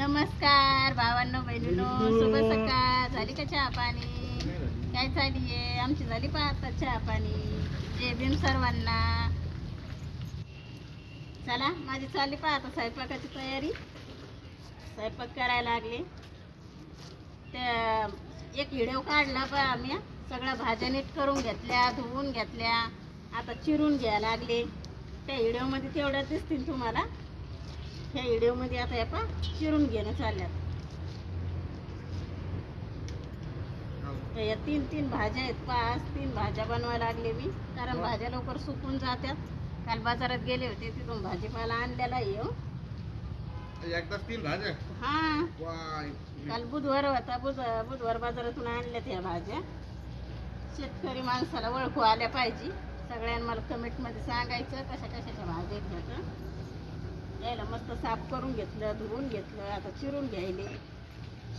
नमस्कार भावांनो बहिणीनो शुभ सकाळ. झाली का चहा पाणी? काय चालली आहे? आमची झाली पहा आता चहा पाणी. जय भीम सर्वांना. चला माझी चालली पहा आता स्वयंपाकाची तयारी. स्वयंपाक करायला लागले. त्या एक व्हिडिओ काढला पहा आम्ही. सगळ्या भाज्या नीट करून घेतल्या धुवून घेतल्या. आता चिरून घ्यायला लागले. त्या व्हिडिओमध्ये तेवढ्या दिसतील तुम्हाला. ह्या व्हिडिओमध्ये आता या चिरून घेणं चालल्यात. या तीन तीन भाज्या आहेत पाच तीन भाज्या बनवायला लागले मी. कारण भाज्या लवकर सुकून जात्यात. काल बाजारात गेले होते तिथून भाजीपाला आणलेला आहे हो. एकदाच तीन भाज्या? हा. काल बुधवार होता बुध बुधवार बाजारातून आणल्यात ह्या भाज्या. शेतकरी माणसाला ओळखू आल्या पाहिजे. सगळ्यांना मला कमेंटमध्ये सांगायचं कशा कशाच्या भाज्या मस्त साफ करून घेतलं धुवून घेतलं आता चिरून घ्यायले.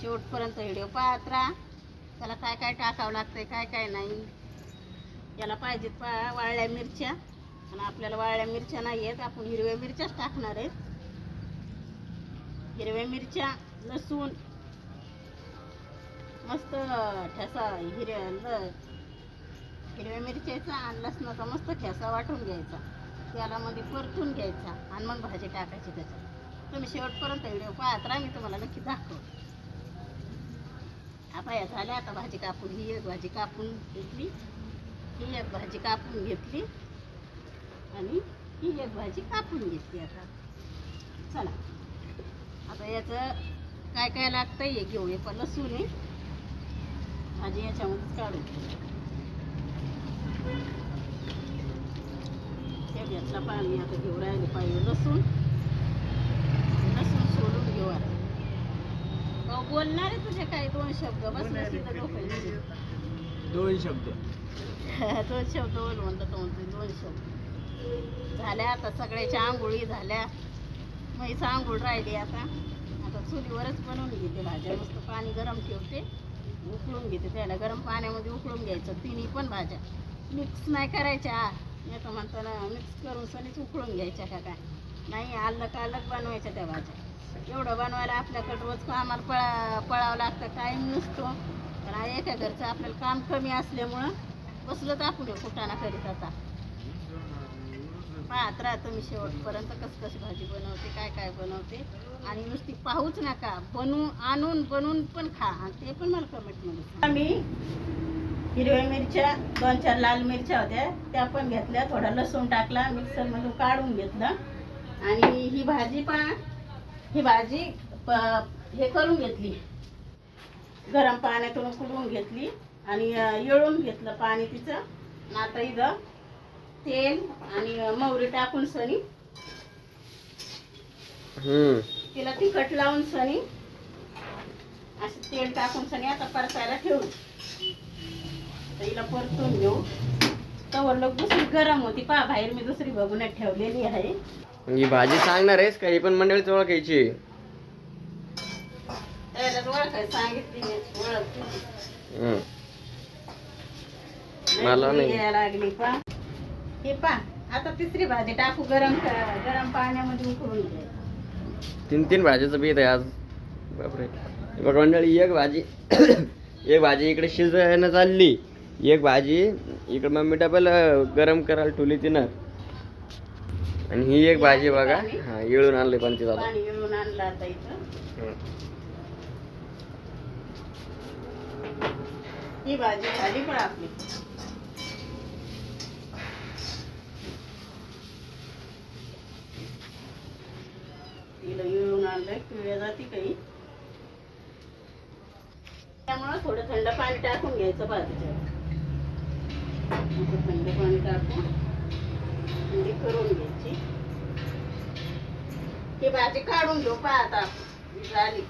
शेवटपर्यंत व्हिडिओ पाहत राहा. त्याला काय काय टाकावं लागतंय काय काय नाही. याला पाहिजेत पा वाळल्या मिरच्या. आणि आपल्याला वाळल्या मिरच्या नाही आहेत आपण हिरव्या मिरच्याच टाकणार आहेत. हिरव्या मिरच्या लसूण मस्त ठसा हिरव्या ल हिरव्या मिरच्याचा आणि लसणाचा मस्त ठसा वाटून घ्यायचा. त्याला मध्ये परतून घ्यायचा आणि मग भाजी टाकायची त्याच्यात. तुम्ही शेवटपर्यंत व्हिडिओ पाहत राहा मी तुम्हाला नक्की दाखव आता या झाल्या आता भाजी कापून ही एक भाजी कापून घेतली. ही एक भाजी कापून घेतली. आणि ही एक भाजी कापून घेतली आता. चला. आता याचं काय काय लागतं हे घेऊ हे पण लसूण आहे. भाजी याच्यामध्येच काढून घेतला पाणी आता घेऊ राहिले पाहिजे. लसूण. लसूण सोडून घेऊ आता. बोलणार आहे तुझे काय दोन शब्द? बस दोन शब्द. दोन शब्द. बोल म्हणलं तो म्हणतो दोन शब्द. झाल्या आता सगळ्याच्या आंघोळी झाल्या. म्हैस आंघोळ राहिली आता. आता चुलीवरच बनवून घेते भाज्या. मस्त पाणी गरम ठेवते. उकळून घेते. त्याला गरम पाण्यामध्ये उकळून घ्यायचं. तिन्ही पण भाज्या. मिक्स नाही करायच्या. येतं म्हणताना मिक्स करून सनीच उकळून घ्यायच्या का काय? नाही अलग अलग बनवायच्या त्या भाज्या एवढं बनवायला आपल्याकडं रोज कामाला पळा पळावं लागतं? टाईम नसतो. पण एका घरचं आपल्याला काम कमी असल्यामुळं बसलं तर आपण कुटाणा करीत आता. पाहत राहा तुम्ही शेवटपर्यंत कसं कशी भाजी बनवते काय काय बनवते. आणि नुसती पाहूच नका. बनवून आणून बनवून पण खा. आणि ते पण मला कमेंटमध्ये मी हिरव्या मिरच्या दोन चार लाल मिरच्या होत्या. त्या पण घेतल्या. थोडा लसूण टाकला मिक्सरमधून काढून घेतलं. आणि ही भाजी पण ही भाजी प- हे करून घेतली. गरम पाण्यातून उकळून घेतली आणि येळून घेतलं पाणी तिचं. आता इथं तेल आणि मोहरी टाकून सनी. तिला तिखट लावून सनी. असं तेल टाकून सनी आता परतायला ठेवून हिला परतून घेऊ. तवर लोक दुसरी गरम होती. पहा बाहेर मी दुसरी बघून ठेवलेली आहे. ही भाजी सांगणार आहेस का? ही पण मंडळीच ओळखायची. त्याला ओळखायला सांगितली मी ओळखली. हम्म. मला नाही. यायला लागली पा. हे पा आता तिसरी भाजी टाकू गरम करा गरम पाण्यामध्ये उकळून घ्यायची तीन तीन भाजीचं बीत आहे आज. बापरे. बघा मंडळी एक भाजी एक भाजी इकडे शिजायला चालली. एक भाजी इकडे मम्मी डबल गरम करायला ठेवली तिनं. आणि ही एक भाजी बघा. हा येळून आणले पण ती दादा ही भाजी झाली पण आपली. तिला येळून आणलंय पिवळ्या जाती काही. त्यामुळं थोडं थंड पाणी टाकून घ्यायचं भाजीच्या थोडंसं थंड पाणी टाकून म्हणजे करून घ्यायची. ही भाजी काढून घेऊ पहा आता झाली.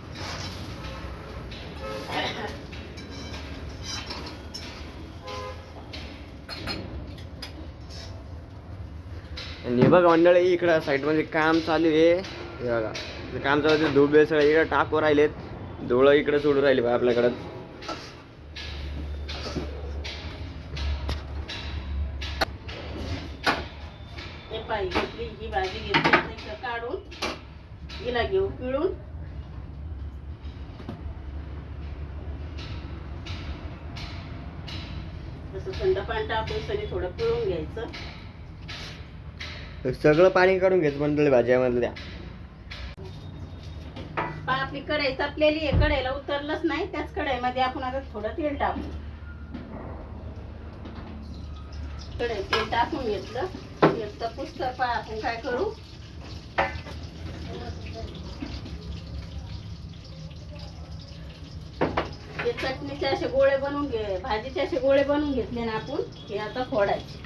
आणि बघा मंडळी इकडं साईडमध्ये काम चालू आहे. बघा. काम चालू आहे धूप सगळे इकडं टाकू राहिलेत. धुळं इकडं सोडून राहिले बा आपल्याकडं. थोडंसं थंड पाणी टाकून थोडं पिळून घ्यायचं. सगळं पाणी काढून घ्यायचं मंडळी भाज्यामधल्या आपली कढई तापलेली आहे कढईला उतरलंच नाही त्याच कढईमध्ये आपण आता थोडं तेल टाकू. कढई तेल टाकून घेतलं. तेल तर पा आपण काय करू? हे चटणीचे असे गोळे बनवून घे भाजीचे असे गोळे बनवून घेतले ना आपण हे आता फोडायचे.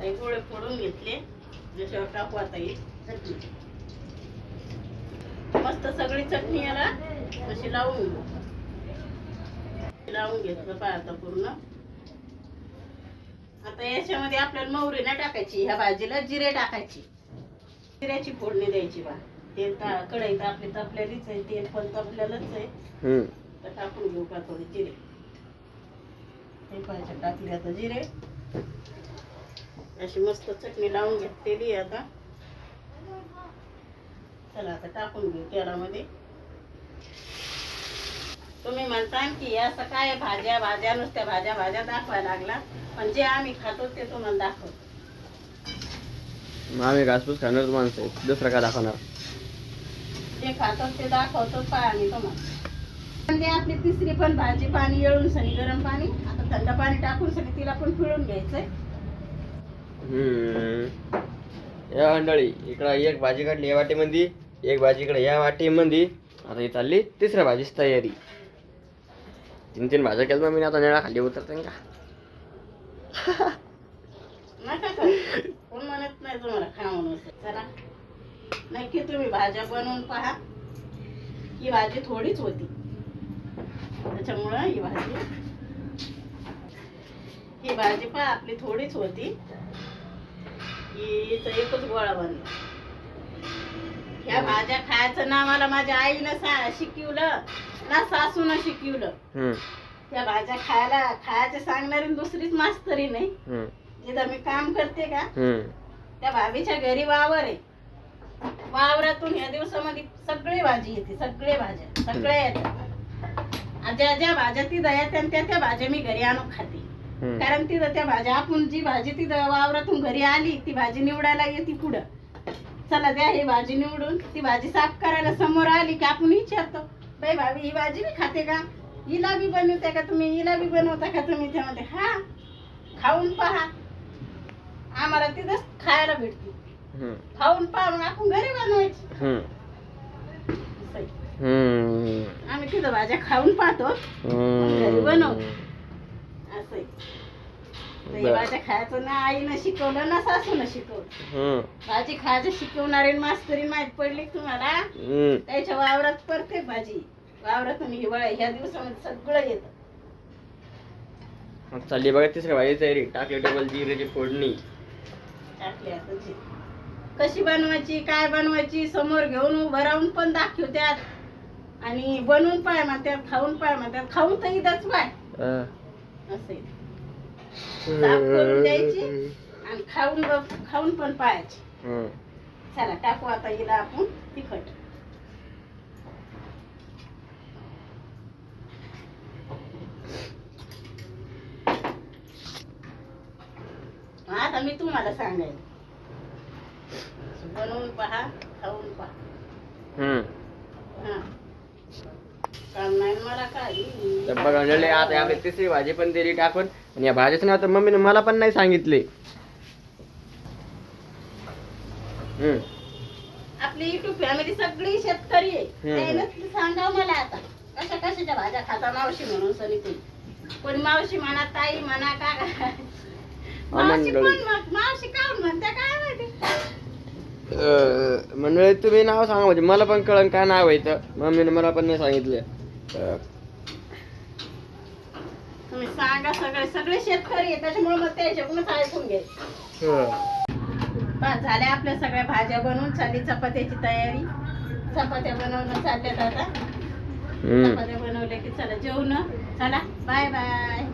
हे गोळे फोडून घेतले त्याच्यावर टाकू आता ही चटणी. मस्त सगळी चटणी याला अशी लावून घेऊ. लावून घेतलं पाय आता पूर्ण. आता याच्यामध्ये आपल्याला मोहरी नाही टाकायची ह्या भाजीला जिरे टाकायची. जिऱ्याची फोडणी द्यायची बा. तेल ता कढई आपली तपलेलीच आहे तेल पण तपलेलंच आहे. तर टाकून घेऊ का थोडे जिरे? हे पाहिजे टाकले आता जिरे. अशी मस्त चटणी लावून घेतलेली आता. चला आता टाकून घेऊ तेलामध्ये. तुम्ही म्हणता की असं काय भाज्या भाज्या नुसत्या भाज्या भाज्या दाखवायला लागला? पण जे आम्ही खातो ते तुम्हाला दाखवतो. मग आम्ही घासपूस खाणार माणसं आहे दुसरं काय दाखवणार? जे खातो ते दाखवतो पाय आम्ही तुम्हाला. म्हणजे आपली तिसरी पण भाजी पाणी येळून सनी गरम पाणी. आता थंड पाणी टाकून सनी तिला पण पिळून घ्यायचंय. हम्म. या मंडळी इकडं एक भाजी काढली या वाटीमध्ये एक भाजी इकडे या वाटीमध्ये आता ही चालली तिसऱ्या भाजीची तयारी. तीन तीन भाज्या केल्या मी आता नेळा खाली उतरते का? नका. कोण म्हणत नाही तुम्हाला खा म्हणून चला. नक्की तुम्ही भाज्या बनवून पहा. ही भाजी थोडीच होती. त्याच्यामुळं ही भाजी ही भाजी पहा आपली थोडीच होती. हिचं एकच गोळा बनला. ह्या भाज्या खायचं ना मला माझ्या आईनं शिकवलं. ना सासूनं शिकवलं. त्या भाज्या खायला खायचं सांगणारी दुसरीच मास्तरी नाही. हम्म. जिथं मी काम करते का? हम्म. त्या भाभीच्या घरी वावर आहे. वावरातून या दिवसामध्ये सगळी भाजी येते सगळे भाज्या सगळ्या येतात. आणि ज्या ज्या भाज्या तिथं येतात त्या त्या भाज्या मी घरी आणून खाते. हम्म. कारण तिथं त्या भाज्या आपण जी भाजी तिथं वावरातून घरी आली ती भाजी निवडायला येते पुढं. चला द्या ही भाजी निवडून ती भाजी साफ करायला समोर आली की आपण विचारतो बाई भाभी ही भाजी बी खाते का? हिला बी बनवते का तुम्ही? हिला बी बनवता का तुम्ही त्यामध्ये? हा? खाऊन पहा. आम्हाला तिथंच खायला भेटते. खाऊन पहा मग आपण घरी बनवायची. आम्ही तिथं भाज्या खाऊन पाहतो. घरी बनव. असं. भाज्या खायचं ना आईनं शिकवलं ना सासूनं शिकवलं. भाजी खायचं शिकवणारी मास्तरी माहीत पडली तुम्हाला. त्याच्या वावरात प्रत्येक भाजी. वावरातून हिवाळा ह्या दिवसामध्ये सगळं येतं. मग चालली बघा तिसऱ्या भाजी तयारी. टाकली डबल जिरेची फोडणी. टाकले आता जे. कशी बनवायची काय बनवायची समोर घेऊन उभं राहून पण दाखवत्यात. आणि बनवून पाय म्हणतात खाऊन पाय म्हणतात खाऊन तर इथंच पाय. अं. असं. साफ करून द्यायची आणि खाऊन बघ- खाऊन पण पाहायची. हम्म. चला टाकू आता हिला आपण तिखट आता मी तुम्हाला सांगायला बनवून पहा खाऊन पहा. हम्म. हा. काम नाही मला काय तर बघा मंडळी, आता तिसरी भाजी पण दिली टाकून आणि या भाजीचं नाव तर मम्मीने मला पण नाही सांगितले. हम्म. आपली युट्यूब फॅमिली सगळी शेतकरी आहे. हम्म. त्यानं सांगा मला आता. कशा कशाच्या भाज्या खाता मावशी म्हणून सनी कोणी मावशी म्हणा ताई म्हणा का मंडळी. तुम्ही नाव सांगा म्हणजे मला पण कळण काय नाव आहे तर मम्मीने मला पण नाही सांगितलं. तुम्ही सांगा सगळे. सगळे शेतकरी त्याच्यामुळे मग त्याच्याकडूनच ऐकून घे. बस झाल्या आपल्या सगळ्या भाज्या बनवून चालली चपात्याची तयारी. चपात्या बनवणं चालल्यात आता. चपात्या बनवल्या की चला जेवण. चला बाय बाय.